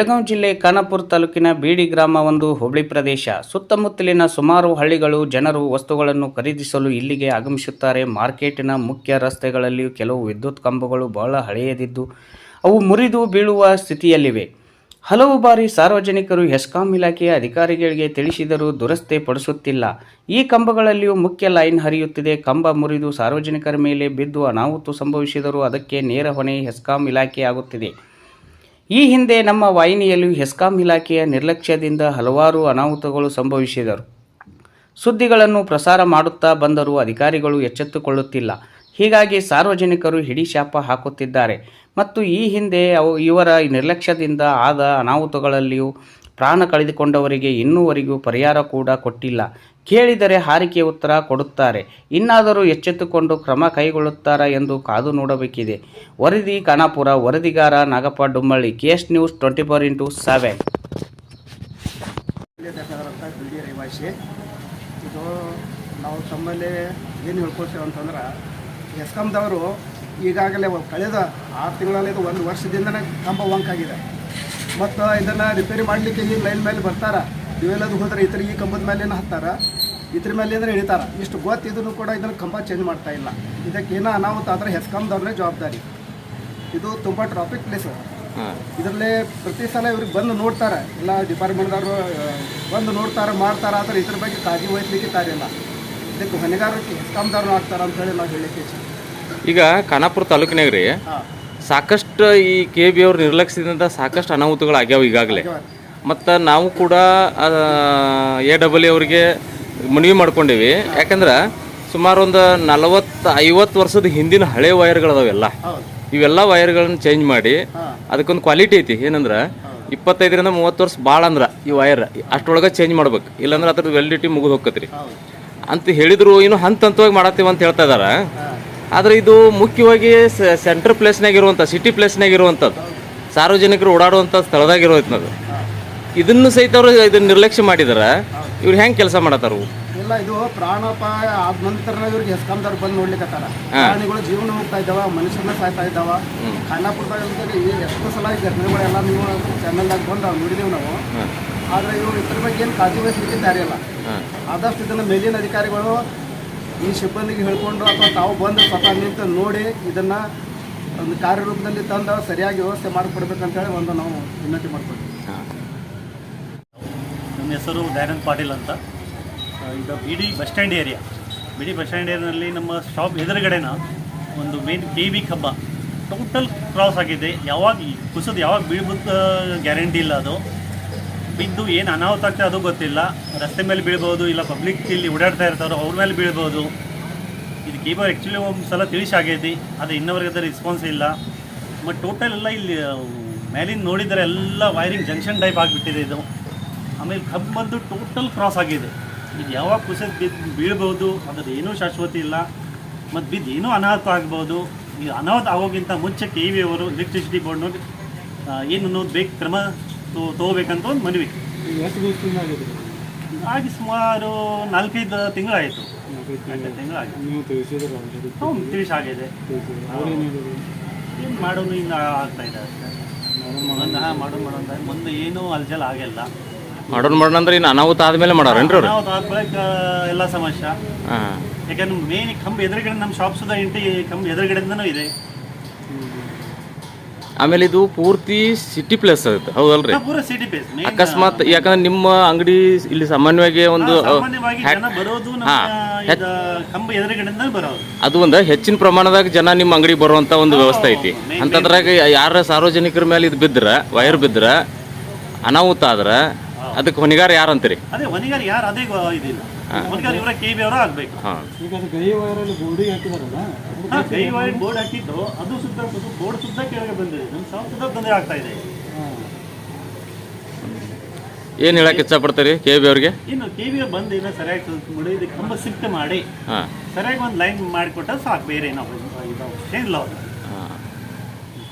ಬೆಳಗಾವಿ ಜಿಲ್ಲೆ ಖಾನಾಪುರ ತಾಲೂಕಿನ ಬೀಡಿ ಗ್ರಾಮ ಒಂದು ಹುಬ್ಳಿ ಪ್ರದೇಶ. ಸುತ್ತಮುತ್ತಲಿನ ಸುಮಾರು ಹಳ್ಳಿಗಳು ಜನರು ವಸ್ತುಗಳನ್ನು ಖರೀದಿಸಲು ಇಲ್ಲಿಗೆ ಆಗಮಿಸುತ್ತಾರೆ. ಮಾರ್ಕೆಟಿನ ಮುಖ್ಯ ರಸ್ತೆಗಳಲ್ಲಿ ಕೆಲವು ವಿದ್ಯುತ್ ಕಂಬಗಳು ಬಹಳ ಹಳೆಯದಿದ್ದು, ಅವು ಮುರಿದು ಬೀಳುವ ಸ್ಥಿತಿಯಲ್ಲಿವೆ. ಹಲವು ಬಾರಿ ಸಾರ್ವಜನಿಕರು ಹೆಸ್ಕಾಂ ಇಲಾಖೆಯ ಅಧಿಕಾರಿಗಳಿಗೆ ತಿಳಿಸಿದರೂ ದುರಸ್ತಿ ಪಡಿಸುತ್ತಿಲ್ಲ. ಈ ಕಂಬಗಳಲ್ಲಿಯೂ ಮುಖ್ಯ ಲೈನ್ ಹರಿಯುತ್ತಿದೆ. ಕಂಬ ಮುರಿದು ಸಾರ್ವಜನಿಕರ ಮೇಲೆ ಬಿದ್ದು ಅನಾಹುತ ಸಂಭವಿಸಿದರೂ ಅದಕ್ಕೆ ನೇರ ಹೊಣೆ ಹೆಸ್ಕಾಂ ಇಲಾಖೆ ಆಗುತ್ತಿದೆ. ಈ ಹಿಂದೆ ನಮ್ಮ ವಾಹಿನಿಯಲ್ಲಿ ಹೆಸ್ಕಾಂ ಇಲಾಖೆಯ ನಿರ್ಲಕ್ಷ್ಯದಿಂದ ಹಲವಾರು ಅನಾಹುತಗಳು ಸಂಭವಿಸಿದರು ಸುದ್ದಿಗಳನ್ನು ಪ್ರಸಾರ ಮಾಡುತ್ತಾ ಬಂದರೂ ಅಧಿಕಾರಿಗಳು ಎಚ್ಚೆತ್ತುಕೊಳ್ಳುತ್ತಿಲ್ಲ. ಹೀಗಾಗಿ ಸಾರ್ವಜನಿಕರು ಹಿಡಿ ಶಾಪ ಹಾಕುತ್ತಿದ್ದಾರೆ. ಮತ್ತು ಈ ಹಿಂದೆ ಅವು ಇವರ ನಿರ್ಲಕ್ಷ್ಯದಿಂದ ಆದ ಅನಾಹುತಗಳಲ್ಲಿಯೂ ಪ್ರಾಣ ಕಳೆದುಕೊಂಡವರಿಗೆ ಇನ್ನೂವರೆಗೂ ಪರಿಹಾರ ಕೂಡ ಕೊಟ್ಟಿಲ್ಲ. ಕೇಳಿದರೆ ಹಾರಿಕೆ ಉತ್ತರ ಕೊಡುತ್ತಾರೆ. ಇನ್ನಾದರೂ ಎಚ್ಚೆತ್ತುಕೊಂಡು ಕ್ರಮ ಕೈಗೊಳ್ಳುತ್ತಾರಾ ಎಂದು ಕಾದು ನೋಡಬೇಕಿದೆ. ವರದಿ Khanapur, ವರದಿಗಾರ Nagappa Dummalli K S news twenty four into seven. ಇದು ನಾವು ತಮ್ಮಲ್ಲಿ ಏನು ಹೇಳ್ಕೊಳ್ತೇವೆ ಅಂತಂದ್ರೆ ಎಸ್ಕಾಮ್ದವರು ಈಗಾಗಲೇ ಕಳೆದ ಆರು ತಿಂಗಳಲ್ಲಿ ಒಂದು ವರ್ಷದಿಂದನೇ ಕಂಬ ವಂಕಾಗಿದೆ ಮತ್ತು ಇದನ್ನು ರಿಪೇರಿ ಮಾಡಲಿಕ್ಕೆ ಈ ಲೈನ್ ಮೇಲೆ ಬರ್ತಾರ? ಇವೆಲ್ಲದು ಹೋದ್ರೆ ಇತರ ಈ ಕಂಬದ ಮೇಲೇನು ಹತ್ತಾರ? ಇದ್ರ ಮೇಲೆ ಅಂದ್ರೆ ಹಿಡಿತಾರ ಇಷ್ಟು ಗೊತ್ತಿದ್ರು ಕೂಡ ಇದನ್ನು ಕಂಬ ಚೇಂಜ್ ಮಾಡ್ತಾ ಇಲ್ಲ. ಇದಕ್ಕೆ ಏನೋ ಅನಾಹುತ ಆದ್ರೆ ಹೆಸ್ಕಾಮ್ದವ್ರನ್ನೇ ಜವಾಬ್ದಾರಿ. ಇದು ತುಂಬ ಟ್ರಾಫಿಕ್ ಪ್ಲೇಸ್ ಇದರಲ್ಲೇ ಪ್ರತಿ ಸಲ ಇವ್ರಿಗೆ ಬಂದು ನೋಡ್ತಾರೆ. ಎಲ್ಲ ಡಿಪಾರ್ಟ್ಮೆಂಟ್ದವರು ಬಂದು ನೋಡ್ತಾರೆ ಮಾಡ್ತಾರೆ ಆದರೆ ಇದ್ರ ಬಗ್ಗೆ ಕಾಳಜಿ ವಹಿಸ್ಲಿಕ್ಕೆ ತಾರಿಲ್ಲ ಇದಕ್ಕೆ ಹೊಣೆಗಾರಕ್ಕೆ ಹೆಸ್ಕಾಮ್ದವ್ರು ಆಗ್ತಾರೆ ಅಂತ ಹೇಳಿ ನಾವು ಹೇಳಲಿಕ್ಕೆ ಈಗ ಖಾನಾಪುರ ತಾಲೂಕಿನಾಗ ರೀ ಸಾಕಷ್ಟು ಈ ಕೆ ಬಿ ಅವ್ರ ನಿರ್ಲಕ್ಷ್ಯದಿಂದ ಸಾಕಷ್ಟು ಅನಾಹುತಗಳು ಆಗ್ಯಾವ. ಈಗಾಗಲೇ ಮತ್ತು ನಾವು ಕೂಡ ಎ ಡಬಲ್ ಅವರಿಗೆ ಮನವಿ ಮಾಡ್ಕೊಂಡೀವಿ. ಯಾಕಂದ್ರೆ ಸುಮಾರು ಒಂದು ನಲವತ್ತು ಐವತ್ತು ವರ್ಷದ ಹಿಂದಿನ ಹಳೆ ವೈರ್ಗಳದಾವೆಲ್ಲ ಇವೆಲ್ಲ ವೈರ್ಗಳನ್ನ ಚೇಂಜ್ ಮಾಡಿ ಅದಕ್ಕೊಂದು ಕ್ವಾಲಿಟಿ ಐತಿ. ಏನಂದ್ರೆ ಇಪ್ಪತ್ತೈದರಿಂದ ಮೂವತ್ತು ವರ್ಷ ಭಾಳ ಅಂದ್ರೆ ಈ ವೈರ್. ಅಷ್ಟೊಳಗೆ ಚೇಂಜ್ ಮಾಡ್ಬೇಕು. ಇಲ್ಲಾಂದ್ರೆ ಅದ್ರದ್ದು ವ್ಯಾಲಿಡಿಟಿ ಮುಗಿದು ಹೋಗ್ತೈತಿ ಅಂತ ಹೇಳಿದ್ರು ಇನ್ನು ಹಂತ ಹಂತವಾಗಿ ಮಾಡತ್ತೀವಿ ಅಂತ ಹೇಳ್ತಾ ಇದ್ದಾರೆ ಆದ್ರೆ ಇದು ಮುಖ್ಯವಾಗಿ ಸೆಂಟ್ರ್ ಪ್ಲೇಸ್ನಾಗಿರುವಂಥ ಸಿಟಿ ಪ್ಲೇಸ್ನಾಗಿರುವಂಥದ್ದು ಸಾರ್ವಜನಿಕರು ಓಡಾಡುವಂಥ ಸ್ಥಳದಾಗ ಇರೋದು ಇದನ್ನು ಸಹಿತ ಅವರು ಇದನ್ನ ನಿರ್ಲಕ್ಷ್ಯ ಮಾಡಿದಾರೆ. ಇವ್ರು ಹೆಂಗೆ ಕೆಲಸ ಮಾಡತ್ತಾರ? ಇಲ್ಲ ಇದು ಪ್ರಾಣಾಪಾಯ ಆದ ನಂತರ ಇವ್ರಿಗೆ ಹೆಸ್ಕಂದವ್ರು ಬಂದು ನೋಡ್ಲಿಕ್ಕತ್ತಾರ ಪ್ರಾಣಿಗಳು ಜೀವನ ಹೋಗ್ತಾ ಇದ್ದಾವ ಮನುಷ್ಯನ ಸಾಯ್ತಾ ಇದ್ದಾವ. ಖಾನಾಪುರದಾಗ ಎಷ್ಟು ಸಲ ಈ ಘಟನೆಗಳೆಲ್ಲ ನೀವು ಚಾನಲ್ದಾಗ ಬಂದು ನೋಡಿದೀವಿ ನಾವು. ಆದರೆ ಇವರು ಇದ್ರ ಬಗ್ಗೆ ಏನು ಕಾಳಜಿ ವಹಿಸ್ಲಿಕ್ಕೆ ದಾರಿಯಲ್ಲ ಆದಷ್ಟು ಇದನ್ನು ಮೇಲಿನ ಅಧಿಕಾರಿಗಳು ಈ ಸಿಬ್ಬಂದಿಗೆ ಹೇಳ್ಕೊಂಡು ಅಥವಾ ತಾವು ಬಂದು ಸ್ವತಃ ನಿಂತು ನೋಡಿ ಇದನ್ನು ಒಂದು ಕಾರ್ಯರೂಪದಲ್ಲಿ ತಂದು ಸರಿಯಾಗಿ ವ್ಯವಸ್ಥೆ ಮಾಡಿಕೊಡ್ಬೇಕಂತೇಳಿ ಒಂದು ನಾವು ವಿನಂತಿ ಮಾಡ್ಕೊಳ್ತೀವಿ. ನನ್ನ ಹೆಸರು ದಯಾನಂದ್ ಪಾಟೀಲ್ ಅಂತ. ಇದು ಬಿಡಿ ಬಸ್ ಸ್ಟ್ಯಾಂಡ್ ಏರಿಯಾ. ಬಿಡಿ ಬಸ್ ಸ್ಟ್ಯಾಂಡ್ ಏರಿಯಾದಲ್ಲಿ ನಮ್ಮ ಶಾಪ್ ಎದುರುಗಡೆನ ಒಂದು ಮೇನ್ ಕೆ ಕಬ್ಬ ಕಂಬ ಟೋಟಲ್ ಕ್ರಾಸ್ ಆಗಿದೆ. ಯಾವಾಗ ಕುಸಿದು ಯಾವಾಗ ಬೀಳ್ಬೋದು ಗ್ಯಾರಂಟಿ ಇಲ್ಲ ಅದು. ಬಿದ್ದು ಏನು ಅನಾಹುತ ಆಗ್ತದೆ ಅದು ಗೊತ್ತಿಲ್ಲ. ರಸ್ತೆ ಮೇಲೆ ಬೀಳ್ಬೋದು, ಇಲ್ಲ ಪಬ್ಲಿಕ್ ಇಲ್ಲಿ ಓಡಾಡ್ತಾ ಇರ್ತಾರೋ ಅವ್ರ ಮೇಲೆ ಬೀಳ್ಬೋದು. ಇದು ಕೇಬಲ್ ಆ್ಯಕ್ಚುಲಿ ಒಂದು ಸಲ ತಿಳಿಸಿ ಆಗೈತಿ ಅದು ಇನ್ನವರೆಗೆ ಅದರ ರೆಸ್ಪಾನ್ಸ್ ಇಲ್ಲ. ಮತ್ತು ಟೋಟಲ್ ಎಲ್ಲ ಇಲ್ಲಿ ಮೇಲಿಂದ ನೋಡಿದರೆ ಎಲ್ಲ ವೈರಿಂಗ್ ಜಂಕ್ಷನ್ ಟೈಪ್ ಆಗಿಬಿಟ್ಟಿದೆ ಇದು. ಆಮೇಲೆ ಕಬ್ಬು ಬಂದು ಟೋಟಲ್ ಕ್ರಾಸ್ ಆಗಿದೆ. ಇದು ಯಾವಾಗ ಕುಸಿದು ಬಿದ್ದು ಬೀಳ್ಬೋದು ಅದ್ರದ್ದು ಏನೂ ಶಾಶ್ವತಿ ಇಲ್ಲ. ಮತ್ತು ಬಿದ್ದು ಏನೂ ಅನಾಹುತ ಆಗ್ಬೋದು ಈ ಅನಾಹುತ ಆಗೋಗಿಂತ ಮುಂಚೆ ಕೆ ವಿ ಅವರು ಎಲೆಕ್ಟ್ರಿಸಿಟಿ ನೋಡಿ ಏನು ಅನ್ನೋದು ಬೇಕು ಕ್ರಮ ತೋ ತೊಗೋಬೇಕಂತ ಒಂದು ಮನವಿ. ಆಗಿ ಸುಮಾರು ನಾಲ್ಕೈದು ತಿಂಗಳಾಯಿತು. ತಿಂಗಳಾಗಿದೆ ತಿಳಿಸಿ ಆಗಿದೆ. ಏನು ಮಾಡೋನು ಇನ್ನು ಆಗ್ತಾ ಇದೆ ಅಷ್ಟೇ. ಮಾಡೋ ಮಾಡೋ ಮಾಡೋಣ ಮುಂದೆ ಏನೂ ಅಲ್ಜಲ್ ಆಗಿಲ್ಲ. ಮಾಡೋಣ ಮಾಡೋಣ ಅಂದ್ರೆ ಇನ್ನು ಅನಾಹುತ ಆದ್ಮೇಲೆ ಮಾಡೋರೇನ್ರಿ ಅವ್ರು? ನಾವು ಬಳಿಕ ಎಲ್ಲ ಸಮಸ್ಯೆ. ಹಾಂ. ಯಾಕಂದ್ರೆ ಮೇನ್ ಕಂಬ ಎದುರುಗಡೆ ನಮ್ಮ ಶಾಪ್ ಸುದ ಇಂಟಿ ಕಂಬ ಎದುರುಗಡೆಯಿಂದನೂ ಇದೆ. ಆಮೇಲೆ ಇದು ಪೂರ್ತಿ ಸಿಟಿ ಪ್ಲೇಸ್ ಆಗುತ್ತೆ ಹೌದಲ್ರಿ? ಪೂರ ಸಿಟಿ ಬೇಸ್ ಅಕಸ್ಮಾತ್ ಯಾಕಂದ್ರೆ ನಿಮ್ಮ ಅಂಗಡಿ ಇಲ್ಲಿ ಸಾಮಾನ್ಯವಾಗಿ ಒಂದು ಸಾಮಾನ್ಯವಾಗಿ ಜನ ಬರೋದು ನಮ್ಮ ಇದ ಕಂಬ ಎದುರುಗಡೆಯಿಂದ ಬರೋದು. ಅದು ಒಂದು ಹೆಚ್ಚಿನ ಪ್ರಮಾಣದಾಗ ಜನ ನಿಮ್ಮ ಅಂಗಡಿ ಬರುವಂತ ಒಂದು ವ್ಯವಸ್ಥೆ ಐತಿ. ಅಂತಂದ್ರಾಗ ಯಾರ ಸಾರ್ವಜನಿಕರ ಮೇಲೆ ಇದು ಬಿದ್ರ ವೈರ್ ಬಿದ್ರ ಅನಾಹುತ ಆದ್ರ ಅದಕ್ಕೆ ಹೊಣೆಗಾರ ಯಾರು ಅಂತೀರಿ? ಅದೇ ಹೊನಿಗಾರ ಯಾರು? ಅದೇ ಗೊ- ಇದಿಲ್ಲ. ಹೊನಿಗಾರ ಇವರ ಕೆ ಬಿ ಅವರ ಆಗ್ಬೇಕು. ಹಾ. ಈಗ ಅದು ಗೈ ವೈರಲ್ಲಿ ಬೋರ್ಡಿಗೆ ಹಾಕಿದಾರಲ್ಲ ಹಾ, ಕೈ ವೈರ್ ಬೋರ್ಡ್ ಹಾಕಿದ್ದು ಅದು ಸುತ್ತ ಬೋರ್ಡ್ ಸುತ್ತ ಕೆಳಗೆ ಬಂದಿದೆ. ನಮ್ಮ ಶಾಪ್ ಸುತ್ತ ತೊಂದರೆ ಆಗ್ತಾ ಇದೆ. ಏನ್ ಹೇಳಕ್ ಇಷ್ಟಪಡ್ತೀರಿ ಕೆ ಬಿ ಅವ್ರಿಗೆ? ಇನ್ನು ಕೆ ಬಿ ಬಂದು ಏನೋ ಸರಿಯಾಗಿ ಮಾಡಿ ಇದು ಕಂಬ ಸಿಫ್ಟ್ ಮಾಡಿ. ಹಾ. ಸರಿಯಾಗಿ ಒಂದು ಲೈನ್ ಮಾಡಿಕೊಟ್ಟ ಸಾಕು ಬೇರೆ ನಾವು ಇದಾವೆ. ಏನಿಲ್ಲ ಅವ್ರು.